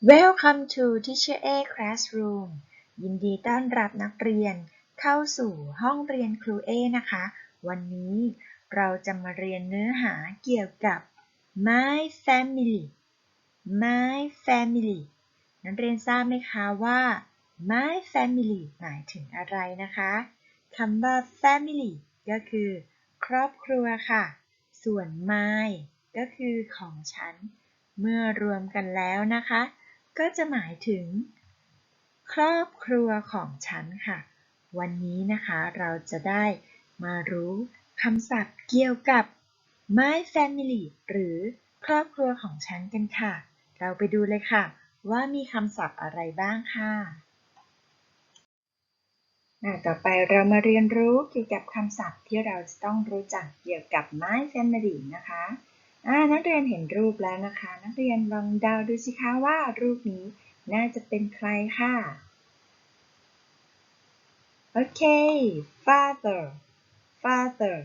Welcome to Teacher A Classroom ยินดีต้อนรับนักเรียนเข้าสู่ห้องเรียนครูเอนะคะ วันนี้เราจะมาเรียนเนื้อหาเกี่ยวกับ My Family My Family นักเรียนทราบไหมคะว่า My Family หมายถึงอะไรนะคะคำว่า Family ก็คือ ครอบครัวค่ะ ส่วน My ก็คือของฉัน เมื่อรวมกันแล้วนะคะ ก็จะหมายถึง ครอบครัวของฉันค่ะ วันนี้นะคะเราจะได้มารู้คำศัพท์เกี่ยวกับ my family หรือครอบครัวของฉันกันค่ะ เราไปดูเลยค่ะ ว่ามีคำศัพท์อะไรบ้างค่ะต่อไปเรามาเรียนรู้เกี่ยวกับคำศัพท์ที่เราจะต้องรู้จักเกี่ยวกับ my family นะคะ นักเรียนเห็นรูปแล้วนะคะ นักเรียนลองเดาดูสิคะว่ารูปนี้น่าจะเป็นใครค่ะ โอเค father father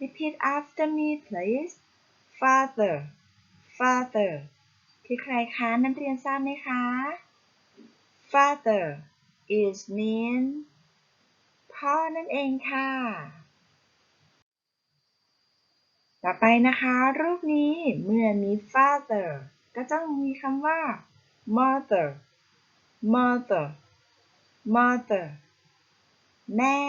repeat after me please father father คือใครคะนักเรียนทราบไหมคะ father is mean พ่อนั่นเองค่ะ ต่อไปนะคะ รูปนี้เมื่อมี father ก็ต้องมีคำว่า mother mother mother แม่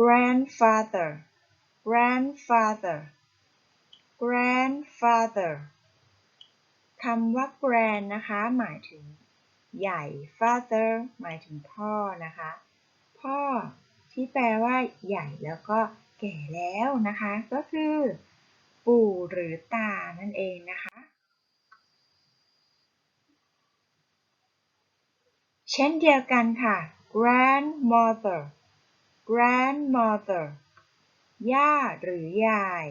grandfather grandfather grandfather คำว่า grand นะคะ หมายถึง ใหญ่ father หมายถึงพ่อนะคะ พ่อที่แปลว่าใหญ่แล้วก็แก่แล้วนะคะ ก็คือ ปู่หรือตานั่นเองนะคะ เช่นเดียวกันค่ะ grandmother grandmother ย่าหรือยาย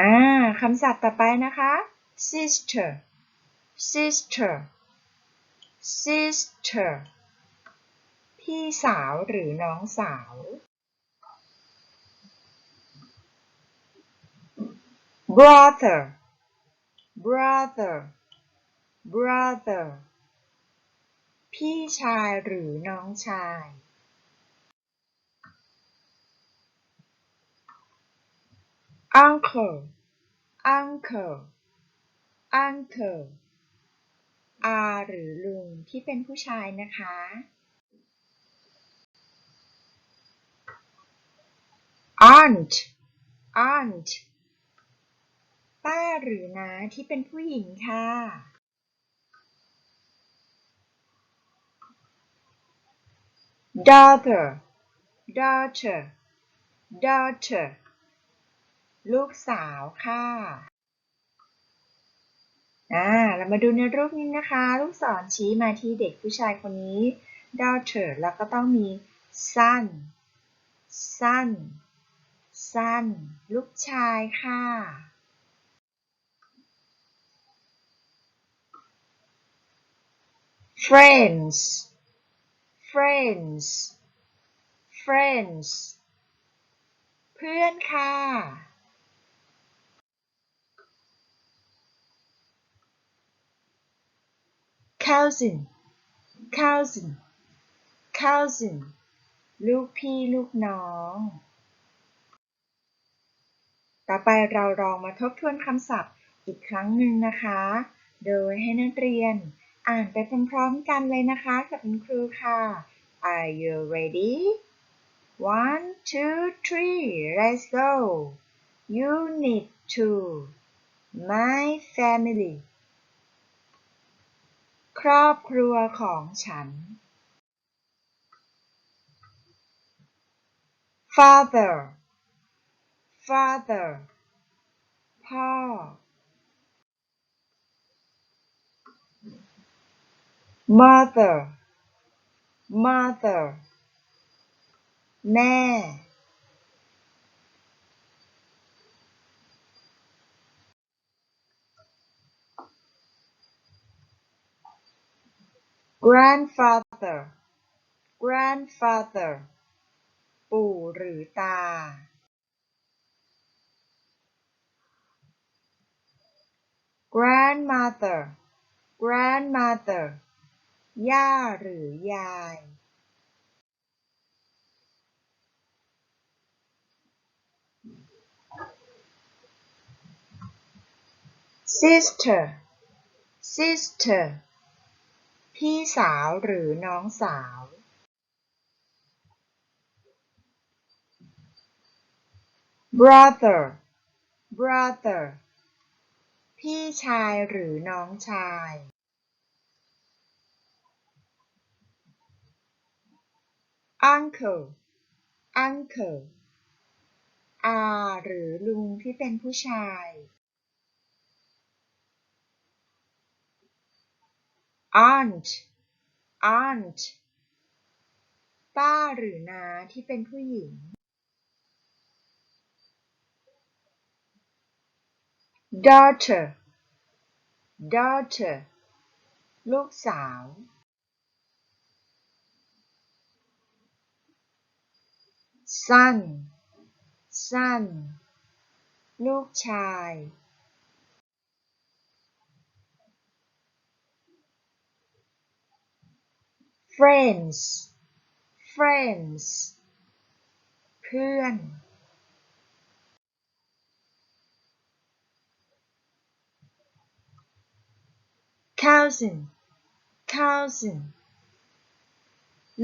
อ่า คำศัพท์ต่อไปนะคะ sister sister sister พี่สาวหรือน้องสาว brother brother brother พี่ชายหรือน้องชาย uncle uncle uncle อาหรือลุงที่เป็นผู้ชายนะคะ aunt aunt ป้าหรือน้าที่เป็นผู้หญิงค่ะ daughter daughter daughter ลูกสาวค่ะอ่าเรามาดูในรูปนี้นะคะ ลูกศรชี้มาที่เด็กผู้ชายคนนี้ daughter แล้วก็ต้องมี son son son ลูกชายค่ะ friends friends friends เพื่อนค่ะ cousin cousin cousin ลูกพี่ลูกน้อง ต่อไปเราลองมาทบทวนคำศัพท์อีกครั้งหนึ่งนะคะ โดยให้นักเรียนอ่านไปพร้อมๆกันเลยนะคะกับคุณครูค่ะ Are you ready? One, two, three, let's go. Unit two, my family. ครอบครัวของฉัน father father พ่อ mother mother แม่ grandfather grandfather ปู่หรือตา grandmother grandmother ย่าหรือยาย sister sister พี่สาวหรือน้องสาว brother brother พี่ชายหรือน้องชาย uncle uncle อาหรือลุงที่เป็นผู้ชาย aunt aunt ป้าหรือน้าที่เป็นผู้หญิง daughter daughter ลูกสาว son son ลูกชาย friends friends เพื่อน cousin cousin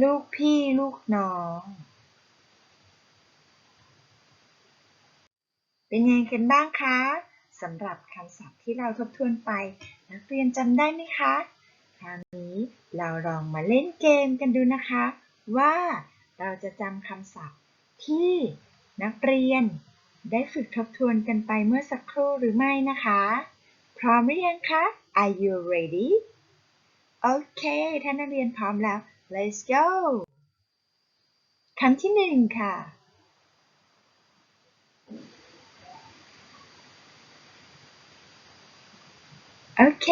ลูกพี่ลูกน้อง เป็นยังไงกันบ้างคะสำหรับคำศัพท์ที่เราทบทวนไป นักเรียนจำได้ไหมคะ คราวนี้เราลองมาเล่นเกมกันดูนะคะ ว่าเราจะจำคำศัพท์ที่นักเรียนได้ฝึกทบทวนกันไปเมื่อสักครู่หรือไม่นะคะ พร้อมหรือยังคะ Are you ready โอเค ถ้านักเรียนพร้อมแล้ว let's go คำที่หนึ่งค่ะ โอเค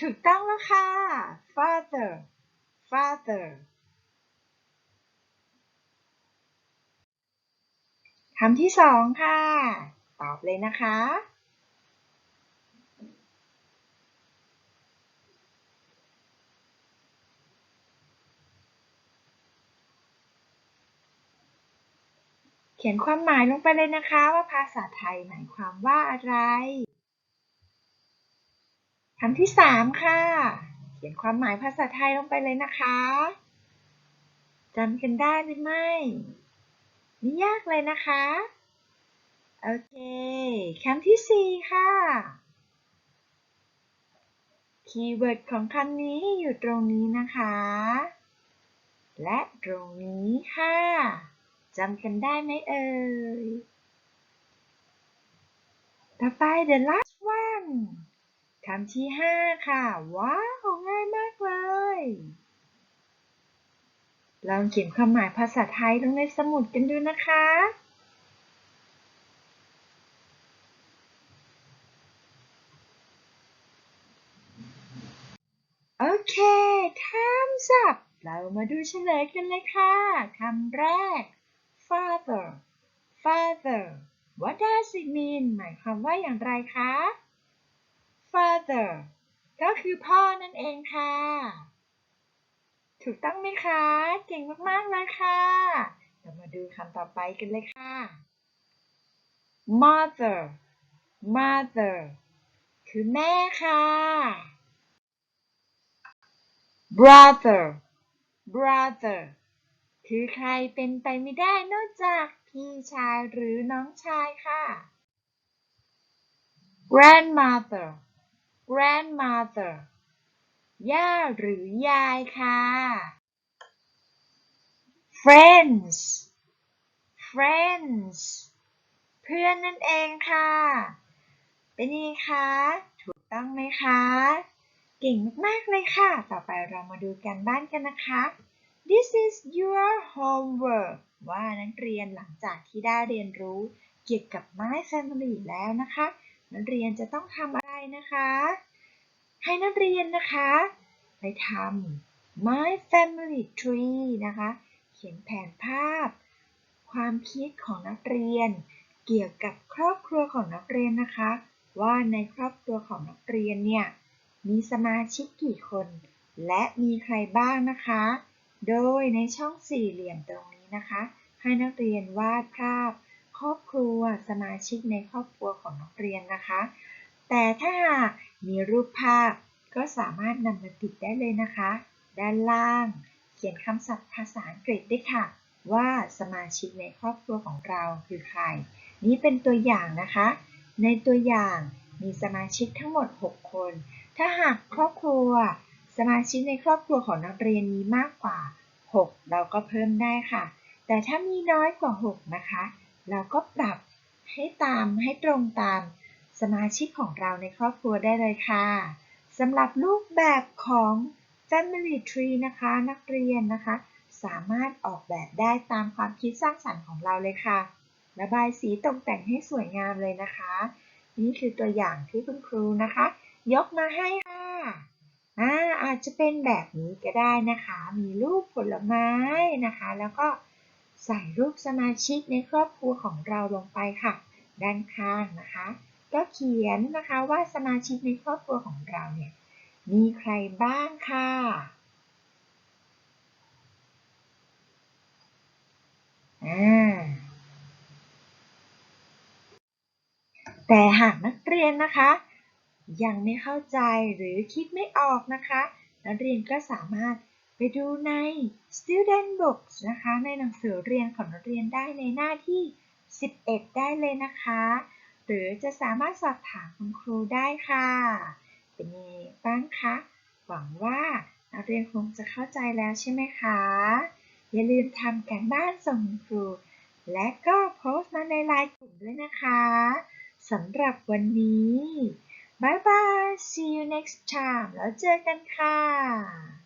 ถูกต้องแล้วค่ะ father father คำที่สองค่ะ ตอบเลยนะคะ เขียนความหมายลงไปเลยนะคะว่าภาษาไทยหมายความว่าอะไร คำที่สามค่ะ เขียนความหมายภาษาไทยลงไปเลยนะคะจำกันได้หรือไม่ไม่ยากเลยนะคะ โอเคคำที่สี่ค่ะ คีย์เวิร์ดของคำนี้อยู่ตรงนี้นะคะ และตรงนี้ค่ะจำกันได้ไหมเอ่ย ต่อไป the last one คำที่ห้าค่ะ ว้าว ง่ายมากเลย ลองเขียนความหมายภาษาไทยลงในสมุดกันดูนะคะ โอเค time's up เรามาดูเฉลยกันเลยค่ะ คำแรก father father what does it mean หมายความว่าอย่างไรคะ father ก็คือพ่อนั่นเองค่ะ ถูกต้องไหมคะ เก่งมาก ๆ เลยค่ะเรามาดูคำต่อไปกันเลยค่ะ mother mother คือแม่ค่ะ brother brother คือใครเป็นไปไม่ได้นอกจากพี่ชายหรือน้องชายค่ะ grandmother grandmother ย่าหรือยายค่ะ friends friends เพื่อนนั่นเองค่ะ เป็นยังไงคะ ถูกต้องไหมคะ เก่งมาก ๆ เลยค่ะ ต่อไปเรามาดูกันบ้านกันนะคะ This is your homework ว่านักเรียนหลังจากที่ได้เรียนรู้เกี่ยวกับ My Family แล้วนะคะ นักเรียนจะต้องทำอะไรนะคะ ให้นักเรียนนะคะ ไปทำ My Family Tree นะคะ เขียนแผนภาพ ความคิดของนักเรียน เกี่ยวกับครอบครัวของนักเรียนนะคะ ว่าในครอบครัวของนักเรียนเนี่ยมีสมาชิกกี่คน และมีใครบ้างนะคะ โดยในช่องสี่เหลี่ยมตรงนี้นะคะ ให้นักเรียนวาดภาพ ครอบครัวสมาชิกในครอบครัวของนักเรียนนะคะ แต่ถ้าหากมีรูปภาพก็สามารถนำมาติดได้เลยนะคะ ด้านล่าง เขียนคำศัพท์ภาษาอังกฤษด้วยค่ะ ว่าสมาชิกในครอบครัวของเราคือใคร นี่เป็นตัวอย่างนะคะ ในตัวอย่างมีสมาชิกทั้งหมด 6 คน ถ้าหากครอบครัว สมาชิกในครอบครัวของนักเรียนมีมากกว่า 6 เราก็เพิ่มได้ค่ะ แต่ถ้ามีน้อยกว่า 6 นะคะ เราก็ปรับให้ตามให้ตรงตามสมาชิกของเราในครอบครัวได้เลยค่ะสำหรับรูปแบบของ Family Tree นะคะ นักเรียนนะคะ สามารถออกแบบได้ตามความคิดสร้างสรรค์ของเราเลยค่ะระบายสีตกแต่งให้สวยงามเลยนะคะ นี่คือตัวอย่างที่คุณครูนะคะ ยกมาให้ค่ะอาอาจจะเป็นแบบนี้ก็ได้นะคะ มีรูปผลไม้นะคะ แล้วก็ ใส่รูปสมาชิกในครอบครัวของเราลงไปค่ะ ด้านข้างนะคะ ก็เขียนนะคะว่าสมาชิกในครอบครัวของเราเนี่ยมีใครบ้างค่ะ แต่หากนักเรียนนะคะ ยังไม่เข้าใจหรือคิดไม่ออกนะคะ นักเรียนก็สามารถ ไปดูใน student books นะคะ ในหนังสือเรียนของนักเรียนได้ในหน้าที่ 11 ได้เลยนะคะ หรือจะสามารถสอบถามคุณครูได้ค่ะ เป็นยังไงบ้างคะ หวังว่านักเรียนคงจะเข้าใจแล้วใช่ไหมคะ อย่าลืมทำการบ้านส่งคุณครู และก็โพสต์มาในไลน์กลุ่มด้วยนะคะสำหรับวันนี้บายบาย see you next time แล้วเจอกันค่ะ